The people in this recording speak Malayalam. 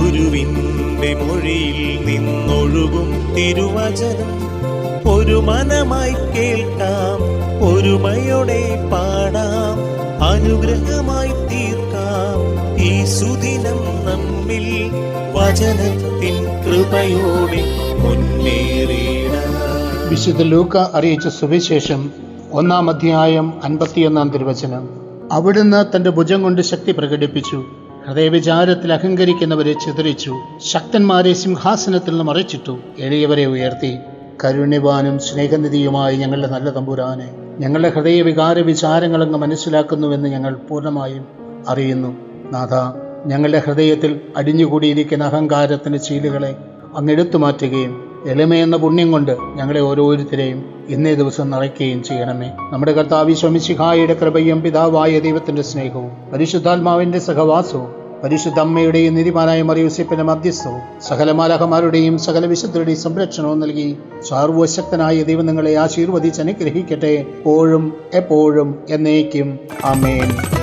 ഗുരുവിന്റെ മൊഴിയിൽ നിന്നൊഴുകും തിരുവചനം. ഒരു മനമായി കേൾക്കാം ഒരുമയോടെ പാടാം അനുഗ്രഹമായി തീർക്കാം. ഈ സുദിനം നമ്മിൽ വചനത്തിൻ കൃപയോടെ മുന്നേറിയിടാം. വിശുദ്ധ ലൂക്ക അറിയിച്ച സുവിശേഷം ഒന്നാം അധ്യായം അൻപത്തിയൊന്നാം തിരുവചനം. അവിടുന്ന് തന്റെ ഭുജം കൊണ്ട് ശക്തി പ്രകടിപ്പിച്ചു. ഹൃദയവിചാരത്തിൽ അഹങ്കരിക്കുന്നവരെ ചിതറിച്ചു. ശക്തന്മാരെ സിംഹാസനത്തിൽ നിന്ന് മറിച്ചിട്ടു. എളിയവരെ ഉയർത്തി. കരുണ്യവാനും സ്നേഹനിധിയുമായി ഞങ്ങളുടെ നല്ല തമ്പുരാനെ ഞങ്ങളുടെ ഹൃദയ വികാര വിചാരങ്ങളങ്ങ് മനസ്സിലാക്കുന്നുവെന്ന് ഞങ്ങൾ പൂർണമായും അറിയുന്നു. നാഥ ഞങ്ങളുടെ ഹൃദയത്തിൽ അടിഞ്ഞുകൂടിയിരിക്കുന്ന അഹങ്കാരത്തിന്റെ ചീലുകളെ അങ്ങെടുത്തു മാറ്റുകയും എളിമയെന്ന പുണ്യം കൊണ്ട് ഞങ്ങളെ ഓരോരുത്തരെയും ഇന്നേ ദിവസം നിറയ്ക്കുകയും ചെയ്യണമേ. നമ്മുടെ കർത്താവി ശമിശിഹായുടെ കൃപയും പിതാവായ ദൈവത്തിന്റെ സ്നേഹവും പരിശുദ്ധാത്മാവിന്റെ സഹവാസവും പരിശുദ്ധ അമ്മയുടെയും നിധിമാനായ മറിയൂസിപ്പിന്റെ മധ്യസ്ഥവും സകല മാലഹമാരുടെയും സകല വിശുദ്ധരുടെയും സംരക്ഷണവും നൽകി സാർവശക്തനായ ദൈവം നിങ്ങളെ ആശീർവദിച്ച് അനുഗ്രഹിക്കട്ടെ. എപ്പോഴും എപ്പോഴും എന്നേക്കും. ആമേൻ.